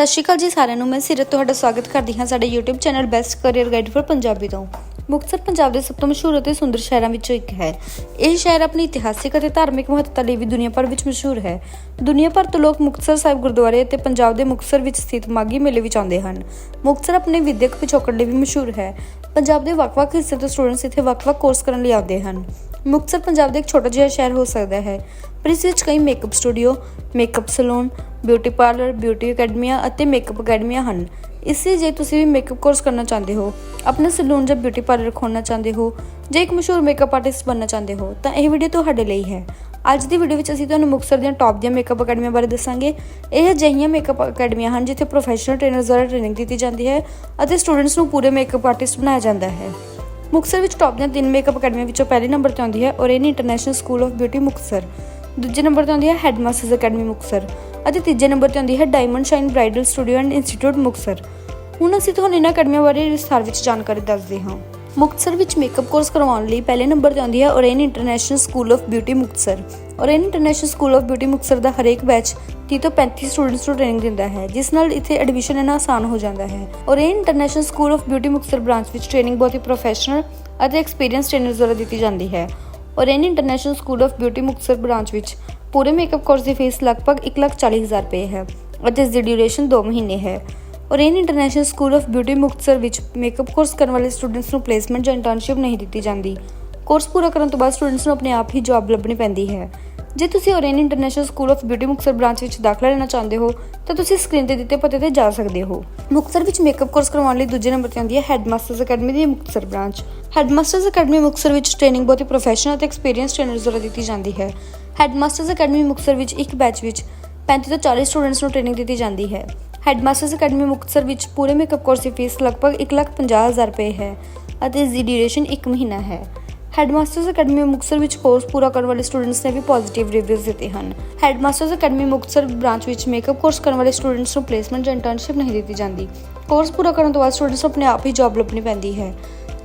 ਸਤਿ ਸ਼੍ਰੀ ਅਕਾਲ ਜੀ ਸਾਰਿਆਂ ਨੂੰ। ਮੈਂ ਸਿਰਤ, ਤੁਹਾਡਾ ਸਵਾਗਤ ਕਰਦੀ ਹਾਂ ਸਾਡੇ YouTube channel best career guide for Punjabi ਤੋਂ। ਮੁਕਤਸਰ ਪੰਜਾਬ ਦੇ ਸਭ ਤੋਂ ਮਸ਼ਹੂਰ ਅਤੇ ਸੁੰਦਰ ਸ਼ਹਿਰਾਂ ਵਿੱਚੋਂ ਇੱਕ ਹੈ। ਇਹ ਸ਼ਹਿਰ ਆਪਣੀ ਇਤਿਹਾਸਿਕ ਅਤੇ ਧਾਰਮਿਕ ਮਹੱਤਤਾ ਲਈ ਵੀ ਦੁਨੀਆ ਭਰ ਵਿੱਚ ਮਸ਼ਹੂਰ ਹੈ। ਦੁਨੀਆ ਭਰ ਤੋਂ ਲੋਕ ਮੁਕਤਸਰ ਸਾਹਿਬ ਗੁਰਦੁਆਰੇ ਅਤੇ ਪੰਜਾਬ ਦੇ ਮੁਕਤਸਰ ਵਿੱਚ ਸਥਿਤ ਮਾਗੀ ਮੇਲੇ ਵਿੱਚ ਆਉਂਦੇ ਹਨ। ਮੁਕਤਸਰ ਆਪਣੇ ਵਿਦਿਅਕ ਪਿਛੋਕੜ ਲਈ ਵੀ ਮਸ਼ਹੂਰ ਹੈ। ਪੰਜਾਬ ਦੇ ਵੱਖ-ਵੱਖ ਹਿੱਸੇ ਤੋਂ ਸਟੂਡੈਂਟਸ ਇੱਥੇ ਵੱਖ-ਵੱਖ ਕੋਰਸ ਕਰਨ ਲਈ ਆਉਂਦੇ ਹਨ। ਮੁਕਤਸਰ ਪੰਜਾਬ ਦਾ ਇੱਕ ਛੋਟਾ ਜਿਹਾ ਸ਼ਹਿਰ ਹੋ ਸਕਦਾ ਹੈ। ਪਰ ਇਸ ਵਿੱਚ ਕਈ makeup studio makeup salon beauty parlour beauty ਅਕੈਡਮੀਆਂ ਅਤੇ ਮੇਕਅਪ ਅਕੈਡਮੀਆਂ ਹਨ। ਇਸ ਜੇ ਤੁਸੀਂ ਵੀ ਮੇਕਅਪ ਕੋਰਸ ਕਰਨਾ ਚਾਹੁੰਦੇ ਹੋ, ਆਪਣਾ ਸਲੂਨ ਜਾਂ ਬਿਊਟੀ ਪਾਰਲਰ ਖੋਲ੍ਹਣਾ ਚਾਹੁੰਦੇ ਹੋ, ਜਾਂ ਇੱਕ ਮਸ਼ਹੂਰ ਮੇਕਅਪ ਆਰਟਿਸਟ ਬਣਨਾ ਚਾਹੁੰਦੇ ਹੋ, ਤਾਂ ਇਹ ਵੀਡੀਓ ਤੁਹਾਡੇ ਲਈ ਹੈ। ਅੱਜ ਦੀ ਵੀਡੀਓ ਵਿੱਚ ਅਸੀਂ ਤੁਹਾਨੂੰ ਮੁਕਤਸਰ ਦੀਆਂ ਟੌਪ ਦੀਆਂ ਮੇਕਅਪ ਅਕੈਡਮੀਆਂ ਬਾਰੇ ਦੱਸਾਂਗੇ। ਇਹ ਅਜਿਹੀਆਂ ਮੇਕਅਪ ਅਕੈਡਮੀਆਂ ਹਨ ਜਿੱਥੇ ਪ੍ਰੋਫੈਸ਼ਨਲ ਟ੍ਰੇਨਰਸ ਦੁਆਰਾ ਟ੍ਰੇਨਿੰਗ ਦਿੱਤੀ ਜਾਂਦੀ ਹੈ ਅਤੇ ਸਟੂਡੈਂਟਸ ਨੂੰ ਪੂਰੇ ਮੇਕਅਪ ਆਰਟਿਸਟ ਬਣਾਇਆ ਜਾਂਦਾ ਹੈ। ਮੁਕਤਸਰ ਵਿੱਚ ਟੌਪ ਦੀਆਂ ਤਿੰਨ ਮੇਕਅਪ ਅਕੈਡਮੀਆਂ ਵਿੱਚੋਂ ਪਹਿਲੇ ਨੰਬਰ ਤੇ ਆਉਂਦੀ ਹੈ Oren international school of beauty Muktsar. ਦੂਜੇ ਨੰਬਰ ਤੇ ਆਉਂਦੀ ਹੈ ਹੈਡਮਾਸਟਰਸ ਅਕੈਡਮੀ ਮੁਕਤਸਰ। ਅਤੇ ਤੀਜੇ ਨੰਬਰ ਤੇ ਆਉਂਦੀ ਹੈ diamond shine bridal studio and institute Muktsar. ਹੁਣ ਅਸੀਂ ਤੁਹਾਨੂੰ ਇਹਨਾਂ ਅਕੈਡਮੀਆਂ ਬਾਰੇ ਵਿਸਥਾਰ ਵਿੱਚ ਜਾਣਕਾਰੀ ਦੱਸਦੇ ਹਾਂ। ਮੁਕਤਸਰ ਵਿੱਚ ਮੇਕਅਪ ਕੋਰਸ ਕਰਵਾਉਣ ਲਈ ਪਹਿਲੇ ਨੰਬਰ ਤੇ ਆਉਂਦੀ ਹੈ Oren international school of beauty Muktsar. Oren international school of beauty Muktsar ਦਾ ਹਰੇਕ ਬੈਚ 30 ਤੋਂ 35 ਸਟੂਡੈਂਟਸ ਨੂੰ ਟ੍ਰੇਨਿੰਗ ਦਿੰਦਾ ਹੈ, ਜਿਸ ਨਾਲ ਇੱਥੇ ਐਡਮਿਸ਼ਨ ਲੈਣਾ ਆਸਾਨ ਹੋ ਜਾਂਦਾ ਹੈ। Orane international school of beauty Muktsar branch ਵਿੱਚ ਟ੍ਰੇਨਿੰਗ ਬਹੁਤ ਹੀ ਪ੍ਰੋਫੈਸ਼ਨਲ ਅਤੇ ਐਕਸਪੀਰੀਅੰਸ ਟ੍ਰੇਨਰਸ ਦੁਆਰਾ ਦਿੱਤੀ ਜਾਂਦੀ ਹੈ। Oren international school of beauty Muktsar branch ਵਿੱਚ ਪੂਰੇ ਮੇਕਅਪ ਕੋਰਸ ਦੀ ਫੀਸ ਲਗਭਗ 140000 ਰੁਪਏ ਹੈ ਅਤੇ ਇਸ ਦੀ ਡਿਊਰੇਸ਼ਨ 2 ਮਹੀਨੇ ਹੈ। Orane international school of beauty Muktsar ਵਿੱਚ ਮੇਕਅਪ ਕੋਰਸ ਕਰਨ ਵਾਲੇ ਸਟੂਡੈਂਟਸ ਨੂੰ ਪਲੇਸਮੈਂਟ ਜਾਂ ਇੰਟਰਨਸ਼ਿਪ ਨਹੀਂ ਦਿੱਤੀ ਜਾਂਦੀ। ਕੋਰਸ ਪੂਰਾ ਕਰਨ ਤੋਂ ਬਾਅਦ ਸਟੂਡੈਂਟਸ ਨੂੰ ਆਪਣੇ ਆਪ ਹੀ ਜੌਬ ਲੱਭਣੀ ਪੈਂਦੀ ਹੈ। ਜੇ ਤੁਸੀਂ Orane international school of beauty Muktsar branch ਵਿੱਚ ਦਾਖਲਾ ਲੈਣਾ ਚਾਹੁੰਦੇ ਹੋ, ਤਾਂ ਤੁਸੀਂ ਸਕਰੀਨ ਤੇ ਦਿੱਤੇ ਪਤੇ ਤੇ ਜਾ ਸਕਦੇ ਹੋ। ਮੁਕਤਸਰ ਵਿੱਚ ਮੇਕਅਪ ਕੋਰਸ ਕਰਵਾਉਣ ਲਈ ਦੂਜੇ ਨੰਬਰ ਤੇ ਆਉਂਦੀ ਹੈ ਹੈਡਮਾਸਟਰਸ ਅਕੈਡਮੀ ਦੀ Muktsar branch headmasters academy Muktsar ਵਿੱਚ ਟ੍ਰੇਨਿੰਗ ਬਹੁਤ ਹੀ ਪ੍ਰੋਫੈਸ਼ਨਲ ਅਤੇ ਐਕਸਪੀਰੀਅੰਸ ਟ੍ਰੇਨਰਸ ਦੁਆਰਾ ਦਿੱਤੀ ਜਾਂਦੀ ਹੈ। ਹੈਡਮਾਸਟਰਸ ਅਕੈਡਮੀ ਮੁਕਤਸਰ ਵਿੱਚ ਇੱਕ ਬੈਚ ਵਿੱਚ 35 ਤੋਂ 40 ਸਟੂਡੈਂਟਸ ਨੂੰ ਟ੍ਰੇਨਿੰਗ ਦਿੱਤੀ ਜਾਂਦੀ ਹੈ। ਹੈਡਮਾਸਟਰਸ ਅਕੈਡਮੀ ਮੁਕਤਸਰ ਵਿੱਚ ਪੂਰੇ ਮੇਕਅਪ ਕੋਰਸ ਦੀ ਫੀਸ ਲਗਭਗ 150000 ਰੁਪਏ ਹੈ ਅਤੇ ਇਸ ਦੀ ਡਿਊਰੇਸ਼ਨ 1 ਮਹੀਨਾ ਹੈ। ਹੈਡਮਾਸਟਰਸ ਅਕੈਡਮੀ ਮੁਕਤਸਰ ਵਿੱਚ ਕੋਰਸ ਪੂਰਾ ਕਰਨ ਵਾਲੇ ਸਟੂਡੈਂਟਸ ਨੇ ਵੀ ਪੋਜ਼ਿਟਿਵ ਰਿਵਿਊਜ਼ ਦਿੱਤੇ ਹਨ। ਹੈਡਮਾਸਟਰਸ ਅਕੈਡਮੀ ਮੁਕਤਸਰ ਬ੍ਰਾਂਚ ਵਿੱਚ ਮੇਕਅਪ ਕੋਰਸ ਕਰਨ ਵਾਲੇ ਸਟੂਡੈਂਟਸ ਨੂੰ ਪਲੇਸਮੈਂਟ ਜਾਂ ਇੰਟਰਨਸ਼ਿਪ ਨਹੀਂ ਦਿੱਤੀ ਜਾਂਦੀ। ਕੋਰਸ ਪੂਰਾ ਕਰਨ ਤੋਂ ਬਾਅਦ ਸਟੂਡੈਂਟਸ ਨੂੰ ਆਪਣੇ ਆਪ ਹੀ ਜੌਬ ਲੱਭਣੀ ਪੈਂਦੀ ਹੈ।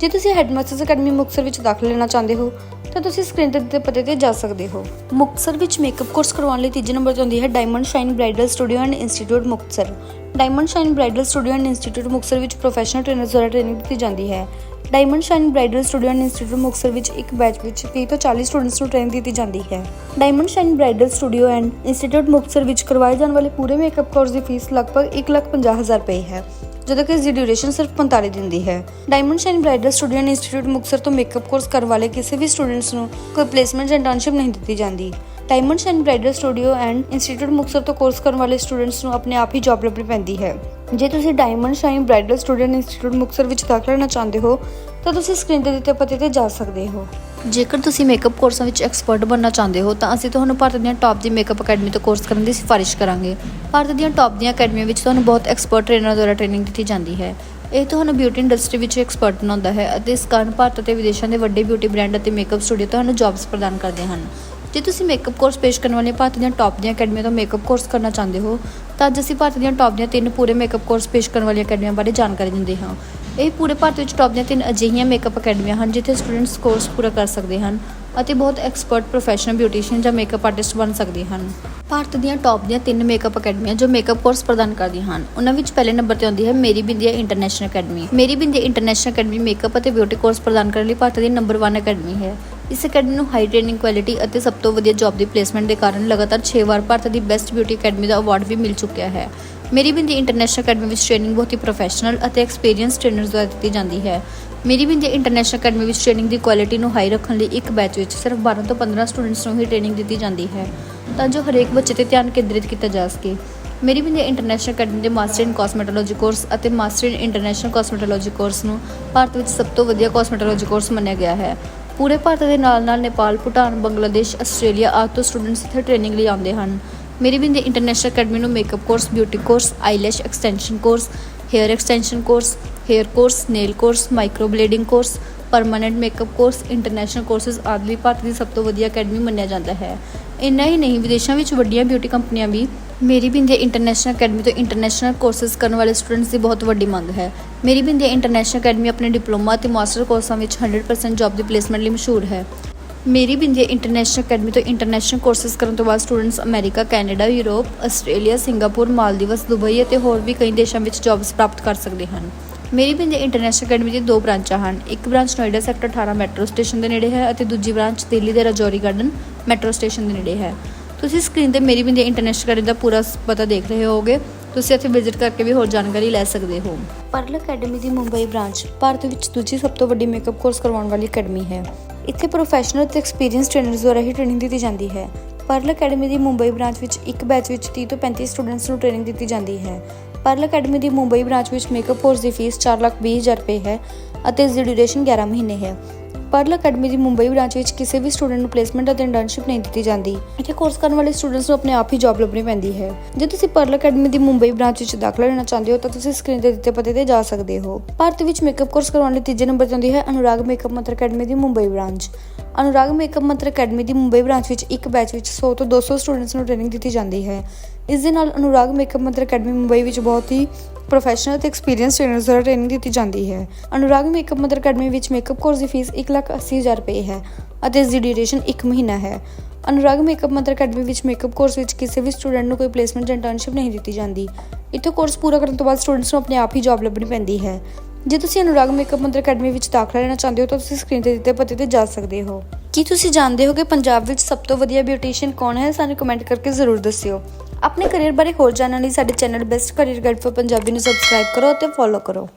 ਜੇ ਤੁਸੀਂ ਹੈਡਮਾਸਟਰਸ ਅਕੈਡਮੀ ਮੁਕਤਸਰ ਵਿੱਚ ਦਾਖਲਾ ਲੈਣਾ ਚਾਹੁੰਦੇ ਹੋ ਤਾਂ ਤੁਸੀਂ ਸਕਰੀਨ ਤੇ ਦਿੱਤੇ ਪਤੇ ਤੇ ਜਾ ਸਕਦੇ ਹੋ। ਮੁਕਤਸਰ ਵਿੱਚ ਮੇਕਅਪ ਕੋਰਸ ਕਰਵਾਉਣ ਲਈ ਤੀਜੇ ਨੰਬਰ ਤੇ ਆਉਂਦੀ ਹੈ diamond shine bridal studio and institute Muktsar. Diamond shine bridal studio and institute Muktsar ਵਿੱਚ ਪ੍ਰੋਫੈਸ਼ਨਲ ਟ੍ਰੇਨਰਸ ਦੁਆਰਾ ਟ੍ਰੇਨਿੰਗ ਦਿੱਤੀ ਜਾਂਦੀ ਹੈ। Diamond shine bridal studio and institute Muktsar ਵਿੱਚ ਇੱਕ ਬੈਚ ਵਿੱਚ 30 ਤੋਂ 40 ਸਟੂਡੈਂਟਸ ਨੂੰ ਟ੍ਰੇਨਿੰਗ ਦਿੱਤੀ ਜਾਂਦੀ ਹੈ। Diamond shine bridal studio and institute Muktsar ਵਿੱਚ ਕਰਵਾਏ ਜਾਣ ਵਾਲੇ ਪੂਰੇ ਮੇਕਅਪ ਕੋਰਸ ਦੀ ਫੀਸ ਲਗਭਗ 150000 ਰੁਪਏ ਹੈ। ਜਦੋਂ ਕਿ ਇਸ ਦੀ ਡਿਊਰੇਸ਼ਨ ਸਿਰਫ 45 ਦਿਨ ਦੀ ਹੈ। Diamond shine bridal student and institute Muktsar ਤੋਂ ਮੇਕਅਪ ਕੋਰਸ ਕਰਨ ਵਾਲੇ ਕਿਸੇ ਵੀ ਸਟੂਡੈਂਟਸ ਨੂੰ ਕੋਈ ਪਲੇਸਮੈਂਟ ਜਾਂ ਇੰਟਰਨਸ਼ਿਪ ਨਹੀਂ ਦਿੱਤੀ ਜਾਂਦੀ। Diamond shine bridal studio and institute Muktsar ਤੋਂ ਕੋਰਸ ਕਰਨ ਵਾਲੇ ਸਟੂਡੈਂਟਸ ਨੂੰ ਆਪਣੇ ਆਪ ਹੀ ਜੌਬ ਲੱਭਣੀ ਪੈਂਦੀ ਹੈ। ਜੇ ਤੁਸੀਂ diamond shine bridal studio institute Muktsar ਵਿੱਚ ਦਾਖਲਾ ਲੈਣਾ ਚਾਹੁੰਦੇ ਹੋ ਤਾਂ ਤੁਸੀਂ ਸਕਰੀਨ ਤੇ ਦਿੱਤੇ ਪਤੇ ਤੇ ਜਾ ਸਕਦੇ ਹੋ। ਜੇਕਰ ਤੁਸੀਂ ਮੇਕਅਪ ਕੋਰਸਾਂ ਵਿੱਚ ਐਕਸਪਰਟ ਬਣਨਾ ਚਾਹੁੰਦੇ ਹੋ, ਤਾਂ ਅਸੀਂ ਤੁਹਾਨੂੰ ਭਾਰਤ ਦੀਆਂ ਟੌਪ ਦੀ ਮੇਕਅਪ ਅਕੈਡਮੀ ਤੋਂ ਕੋਰਸ ਕਰਨ ਦੀ ਸਿਫਾਰਿਸ਼ ਕਰਾਂਗੇ। ਭਾਰਤ ਦੀਆਂ ਟੌਪ ਦੀਆਂ ਅਕੈਡਮੀਆਂ ਵਿੱਚ ਤੁਹਾਨੂੰ ਬਹੁਤ ਐਕਸਪਰਟ ਟ੍ਰੇਨਰ ਦੁਆਰਾ ਟ੍ਰੇਨਿੰਗ ਦਿੱਤੀ ਜਾਂਦੀ ਹੈ। ਇਹ ਤੁਹਾਨੂੰ ਬਿਊਟੀ ਇੰਡਸਟਰੀ ਵਿੱਚ ਐਕਸਪਰਟ ਬਣਾਉਂਦਾ ਹੈ ਅਤੇ ਇਸ ਕਾਰਨ ਭਾਰਤ ਅਤੇ ਵਿਦੇਸ਼ਾਂ ਦੇ ਵੱਡੇ ਬਿਊਟੀ ਬ੍ਰਾਂਡ ਅਤੇ ਮੇਕਅਪ ਸਟੂਡੀਓ ਤੁਹਾਨੂੰ ਜੌਬਸ ਪ੍ਰਦਾਨ ਕਰਦੇ ਹਨ। ਜੇ ਤੁਸੀਂ ਮੇਕਅਪ ਕੋਰਸ ਪੇਸ਼ ਕਰਨ ਵਾਲੀਆਂ ਭਾਰਤ ਦੀਆਂ ਟੌਪ ਦੀਆਂ ਅਕੈਡਮੀਆਂ ਤੋਂ ਮੇਕਅਪ ਕੋਰਸ ਕਰਨਾ ਚਾਹੁੰਦੇ ਹੋ, ਤਾਂ ਅੱਜ ਅਸੀਂ ਭਾਰਤ ਦੀਆਂ ਟੌਪ ਦੀਆਂ ਤਿੰਨ ਪੂਰੇ ਮੇਕਅਪ ਕੋਰਸ ਪੇਸ਼ ਕਰਨ ਵਾਲੀਆਂ ਅਕੈਡਮੀਆਂ ਬਾਰੇ ਜਾਣਕਾਰੀ ਦਿੰਦੇ ਹਾਂ। ਇਹ ਪੂਰੇ ਭਾਰਤ ਵਿੱਚ ਟੌਪ ਦੀਆਂ ਤਿੰਨ ਅਜਿਹੀਆਂ ਮੇਕਅਪ ਅਕੈਡਮੀਆਂ ਹਨ ਜਿੱਥੇ ਸਟੂਡੈਂਟਸ ਕੋਰਸ ਪੂਰਾ ਕਰ ਸਕਦੇ ਹਨ ਅਤੇ ਬਹੁਤ ਐਕਸਪਰਟ ਪ੍ਰੋਫੈਸ਼ਨਲ ਬਿਊਟੀਸ਼ੀਅਨ ਜਾਂ ਮੇਕਅਪ ਆਰਟਿਸਟ ਬਣ ਸਕਦੇ ਹਨ। ਭਾਰਤ ਦੀਆਂ ਟੌਪ ਦੀਆਂ ਤਿੰਨ ਮੇਕਅਪ ਅਕੈਡਮੀਆਂ ਜੋ ਮੇਕਅਪ ਕੋਰਸ ਪ੍ਰਦਾਨ ਕਰਦੀਆਂ ਹਨ। ਉਹਨਾਂ ਵਿੱਚ ਪਹਿਲੇ ਨੰਬਰ ਤੇ ਆਉਂਦੀ ਹੈ ਮੇਰੀ Bindiya international academy Meri Bindiya international academy makeup ਅਤੇ ਬਿਊਟੀ ਕੋਰਸ ਪ੍ਰਦਾਨ ਕਰਨ ਲਈ ਭਾਰਤ ਦੀ ਨੰਬਰ 1 ਅਕੈਡਮੀ ਹੈ। ਇਸ ਅਕੈਡਮੀ ਨੂੰ ਹਾਈ ਟ੍ਰੇਨਿੰਗ ਕੁਆਲਿਟੀ ਅਤੇ ਸਭ ਤੋਂ ਵਧੀਆ ਜੌਬ ਦੀ ਪਲੇਸਮੈਂਟ ਦੇ ਕਾਰਨ ਲਗਾਤਾਰ 6 ਵਾਰ ਭਾਰਤ ਦੀ ਬੈਸਟ ਬਿਊਟੀ ਅਕੈਡਮੀ ਦਾ ਅਵਾਰਡ ਵੀ ਮਿਲ ਚੁੱਕਿਆ ਹੈ। ਮੇਰੀ ਬਿੰਦੀ ਇੰਟਰਨੈਸ਼ਨਲ ਅਕੈਡਮੀ ਵਿੱਚ ਟ੍ਰੇਨਿੰਗ ਬਹੁਤ ਹੀ ਪ੍ਰੋਫੈਸ਼ਨਲ ਅਤੇ ਐਕਸਪੀਰੀਅੰਸ ਟ੍ਰੇਨਰਸ ਦੁਆਰਾ ਦਿੱਤੀ ਜਾਂਦੀ ਹੈ। ਮੇਰੀ ਬਿੰਦੀ ਇੰਟਰਨੈਸ਼ਨਲ ਅਕੈਡਮੀ ਵਿੱਚ ਟ੍ਰੇਨਿੰਗ ਦੀ ਕੁਆਲਿਟੀ ਨੂੰ ਹਾਈ ਰੱਖਣ ਲਈ ਇੱਕ ਬੈਚ ਵਿੱਚ ਸਿਰਫ 12 ਤੋਂ 15 ਸਟੂਡੈਂਟਸ ਨੂੰ ਹੀ ਟ੍ਰੇਨਿੰਗ ਦਿੱਤੀ ਜਾਂਦੀ ਹੈ ਤਾਂ ਜੋ ਹਰੇਕ ਬੱਚੇ ਤੇ ਧਿਆਨ ਕੇਂਦਰਿਤ ਕੀਤਾ ਜਾ ਸਕੇ। ਮੇਰੀ ਬਿੰਦੀ ਇੰਟਰਨੈਸ਼ਨਲ ਅਕੈਡਮੀ ਦੇ ਮਾਸਟਰ ਇਨ ਕਾਸਮੈਟੋਲੋਜੀ ਕੋਰਸ ਅਤੇ master in international cosmetology course ਨੂੰ ਭਾਰਤ ਵਿੱਚ ਸਭ ਤੋਂ ਵਧੀਆ ਕਾਸਮੈਟੋਲੋਜੀ ਕੋਰਸ ਮੰਨਿਆ ਗਿਆ ਹੈ। ਪੂਰੇ ਭਾਰਤ ਦੇ ਨਾਲ ਨਾਲ ਨੇਪਾਲ, ਭੂਟਾਨ, ਬੰਗਲਾਦੇਸ਼, ਆਸਟ੍ਰੇਲੀਆ ਆਦਿ ਤੋਂ ਸਟੂਡੈਂਟਸ ਇੱਥੇ ਟ੍ਰੇਨਿੰਗ ਲਈ ਆਉਂਦੇ ਹਨ। ਮੇਰੀ ਬਿੰਦੀ ਇੰਟਰਨੈਸ਼ਨਲ ਅਕੈਡਮੀ ਨੂੰ makeup course beauty course eyelash extension course hair extension course hair course nail course microblading course permanent makeup course international courses ਆਦਿ ਲਈ ਭਾਰਤ ਦੀ ਸਭ ਤੋਂ ਵਧੀਆ ਅਕੈਡਮੀ ਮੰਨਿਆ ਜਾਂਦਾ ਹੈ। ਇੰਨਾ ਹੀ ਨਹੀਂ, ਵਿਦੇਸ਼ਾਂ ਵਿੱਚ ਵੱਡੀਆਂ ਬਿਊਟੀ ਕੰਪਨੀਆਂ ਵੀ ਮੇਰੀ ਬਿੰਦੀਆਂ ਇੰਟਰਨੈਸ਼ਨਲ ਅਕੈਡਮੀ ਤੋਂ ਇੰਟਰਨੈਸ਼ਨਲ ਕੋਰਸਸ ਕਰਨ ਵਾਲੇ ਸਟੂਡੈਂਟਸ ਦੀ ਬਹੁਤ ਵੱਡੀ ਮੰਗ ਹੈ। ਮੇਰੀ ਬਿੰਦੀਆਂ ਇੰਟਰਨੈਸ਼ਨਲ ਅਕੈਡਮੀ ਆਪਣੇ ਡਿਪਲੋਮਾ ਅਤੇ ਮਾਸਟਰ ਕੋਰਸਾਂ ਵਿੱਚ 100% ਜੌਬ ਦੀ ਪਲੇਸਮੈਂਟ ਲਈ ਮਸ਼ਹੂਰ ਹੈ। ਮੇਰੀ ਬਿੰਦੀਆਂ ਇੰਟਰਨੈਸ਼ਨਲ ਅਕੈਡਮੀ ਤੋਂ ਇੰਟਰਨੈਸ਼ਨਲ ਕੋਰਸਸ ਕਰਨ ਤੋਂ ਬਾਅਦ students America, Canada, Europe, Australia, Singapore, Maldives, Dubai ਅਤੇ ਹੋਰ ਵੀ ਕਈ ਦੇਸ਼ਾਂ ਵਿੱਚ ਜੌਬਸ ਪ੍ਰਾਪਤ ਕਰ ਸਕਦੇ ਹਨ। ਮੇਰੀ ਬਿੰਦੀਆਂ ਇੰਟਰਨੈਸ਼ਨਲ ਅਕੈਡਮੀ ਦੇ ਦੋ ਬ੍ਰਾਂਚਾਂ ਹਨ। ਇੱਕ branch Noida sector 18 metro station ਦੇ ਨੇੜੇ ਹੈ ਅਤੇ ਦੂਜੀ ਬ੍ਰਾਂਚ ਦਿੱਲੀ ਦੇ ਰਾਜੌਰੀ ਗਾਰਡਨ ਮੈਟਰੋ ਸਟੇਸ਼ਨ ਦੇ ਨੇੜੇ ਹੈ। ਤੁਸੀਂ ਸਕਰੀਨ ਤੇ ਮੇਰੀ ਬਿੰਦੀਆਂ ਇੰਟਰਨੈਸ਼ਨਲ ਅਕੈਡਮੀ ਦਾ ਪੂਰਾ ਪਤਾ ਦੇਖ ਰਹੇ ਹੋਵੋਗੇ। ਤੁਸੀਂ ਇੱਥੇ ਵਿਜ਼ਿਟ ਕਰਕੇ ਵੀ ਹੋਰ ਜਾਣਕਾਰੀ ਲੈ ਸਕਦੇ ਹੋ। ਪਰਲ ਅਕੈਡਮੀ ਦੀ ਮੁੰਬਈ ਬ੍ਰਾਂਚ ਭਾਰਤ ਵਿੱਚ ਦੂਜੀ ਸਭ ਤੋਂ ਵੱਡੀ ਮੇਕਅਪ ਕੋਰਸ ਕਰਵਾਉਣ ਵਾਲੀ ਅਕੈਡਮੀ ਹੈ। ਇੱਥੇ ਪ੍ਰੋਫੈਸ਼ਨਲ ਤੇ ਐਕਸਪੀਰੀਅੰਸ ਟ੍ਰੇਨਰਸ ਦੁਆਰਾ ਹੀ ਟ੍ਰੇਨਿੰਗ ਦਿੱਤੀ ਜਾਂਦੀ ਹੈ। ਪਰਲ ਅਕੈਡਮੀ ਦੀ ਮੁੰਬਈ ਬ੍ਰਾਂਚ ਵਿੱਚ ਇੱਕ ਬੈਚ ਵਿੱਚ 30 ਤੋਂ 35 ਸਟੂਡੈਂਟਸ ਨੂੰ ਟ੍ਰੇਨਿੰਗ ਦਿੱਤੀ ਜਾਂਦੀ ਹੈ। ਪਰਲ ਅਕੈਡਮੀ ਦੀ ਮੁੰਬਈ ਬ੍ਰਾਂਚ ਵਿੱਚ ਮੇਕਅਪ ਕੋਰਸ ਦੀ ਫੀਸ 420000 ਰੁਪਏ ਹੈ ਅਤੇ ਇਸ ਦੀ ਡਿਊਰੇਸ਼ਨ 11 ਮਹੀਨੇ ਹੈ। ਪਰਲ ਅਕੈਡਮੀ ਦੀ ਮੁੰਬਈ ਬ੍ਰਾਂਚ ਵਿੱਚ ਕਿਸੇ ਵੀ ਸਟੂਡੈਂਟ ਨੂੰ ਪਲੇਸਮੈਂਟ ਅਤੇ ਇੰਟਰਨਸ਼ਿਪ ਨਹੀਂ ਦਿੱਤੀ ਜਾਂਦੀ। ਇੱਥੇ ਕੋਰਸ ਕਰਨ ਵਾਲੇ ਸਟੂਡੈਂਟਸ ਨੂੰ ਆਪਣੇ ਆਪ ਹੀ ਜੌਬ ਲੱਭਣੀ ਪੈਂਦੀ ਹੈ। ਜੇ ਤੁਸੀਂ ਪਰਲ ਅਕੈਡਮੀ ਦੀ ਮੁੰਬਈ ਬ੍ਰਾਂਚ ਵਿੱਚ ਦਾਖਲਾ ਲੈਣਾ ਚਾਹੁੰਦੇ ਹੋ ਤਾਂ ਤੁਸੀਂ ਸਕਰੀਨ ਤੇ ਦਿੱਤੇ ਪਤੇ ਤੇ ਜਾ ਸਕਦੇ ਹੋ। ਭਾਰਤ ਵਿੱਚ ਮੇਕਅਪ ਕੋਰਸ ਕਰਵਾਉਣ ਲਈ ਤੀਜੇ ਨੰਬਰ ਤੇ ਆਉਂਦੀ ਹੈ ਅਨੁਰਾਗ ਮੇਕਅਪ ਮੰਤਰ ਅਕੈਡਮੀ ਦੀ Mumbai branch. Anurag makeup Mantra academy ਦੀ ਮੁੰਬਈ ਬ੍ਰਾਂਚ ਵਿੱਚ ਇੱਕ ਬੈਚ ਵਿੱਚ 100 ਤੋਂ 200 ਸਟੂਡੈਂਟਸ ਨੂੰ ਟ੍ਰੇਨਿੰਗ ਦਿੱਤੀ ਜਾਂਦੀ ਹੈ। ਇਸ ਦੇ ਨਾਲ ਅਨੁਰਾਗ ਮੇਕਅਪ ਮੰਤਰ ਅਕੈਡਮੀ ਮੁੰਬਈ ਵਿੱਚ ਬਹੁਤ ਹੀ ਪ੍ਰੋਫੈਸ਼ਨਲ ਤੇ ਐਕਸਪੀਰੀਅੰਸ ਟ੍ਰੇਨਰਸ ਦੁਆਰਾ ਟ੍ਰੇਨਿੰਗ ਦਿੱਤੀ ਜਾਂਦੀ ਹੈ। ਅਨੁਰਾਗ ਮੇਕਅਪ ਮੰਤਰ ਅਕੈਡਮੀ ਵਿੱਚ ਮੇਕਅਪ ਕੋਰਸ ਦੀ ਫੀਸ 180000 ਰੁਪਏ ਹੈ ਅਤੇ ਇਸ ਦੀ ਡਿਊਰੇਸ਼ਨ 1 ਮਹੀਨਾ ਹੈ। ਅਨੁਰਾਗ ਮੇਕਅਪ ਮੰਤਰ ਅਕੈਡਮੀ ਵਿੱਚ ਮੇਕਅਪ ਕੋਰਸ ਵਿੱਚ ਕਿਸੇ ਵੀ ਸਟੂਡੈਂਟ ਨੂੰ ਕੋਈ ਪਲੇਸਮੈਂਟ ਜਾਂ ਇੰਟਰਨਸ਼ਿਪ ਨਹੀਂ ਦਿੱਤੀ ਜਾਂਦੀ। ਇੱਥੇ ਕੋਰਸ ਪੂਰਾ ਕਰਨ ਤੋਂ ਬਾਅਦ ਸਟੂਡੈਂਟਸ ਨੂੰ ਆਪਣੇ ਆਪ ਹੀ ਜੌਬ ਲੱਭਣੀ ਪੈਂਦੀ ਹੈ। ਜੇ ਤੁਸੀਂ ਅਨੁਰਾਗ ਮੇਕਅਪ ਮੰਦਰ ਅਕੈਡਮੀ ਵਿੱਚ ਦਾਖਲਾ ਲੈਣਾ ਚਾਹੁੰਦੇ ਹੋ ਤਾਂ ਤੁਸੀਂ ਸਕਰੀਨ ਤੇ ਦਿੱਤੇ ਪਤੇ ਤੇ ਜਾ ਸਕਦੇ ਹੋ। ਕੀ ਤੁਸੀਂ ਜਾਣਦੇ ਹੋ ਕਿ ਪੰਜਾਬ ਵਿੱਚ ਸਭ ਤੋਂ ਵਧੀਆ ਬਿਊਟੀਸ਼ੀਅਨ ਕੌਣ ਹੈ? ਸਾਨੂੰ ਕਮੈਂਟ ਕਰਕੇ ਜ਼ਰੂਰ ਦੱਸਿਓ। ਆਪਣੇ ਕੈਰੀਅਰ ਬਾਰੇ ਹੋਰ ਜਾਣਨ ਲਈ ਸਾਡੇ channel best career guide for Punjabi ਨੂੰ ਸਬਸਕ੍ਰਾਈਬ ਕਰੋ ਅਤੇ ਫੋਲੋ ਕਰੋ।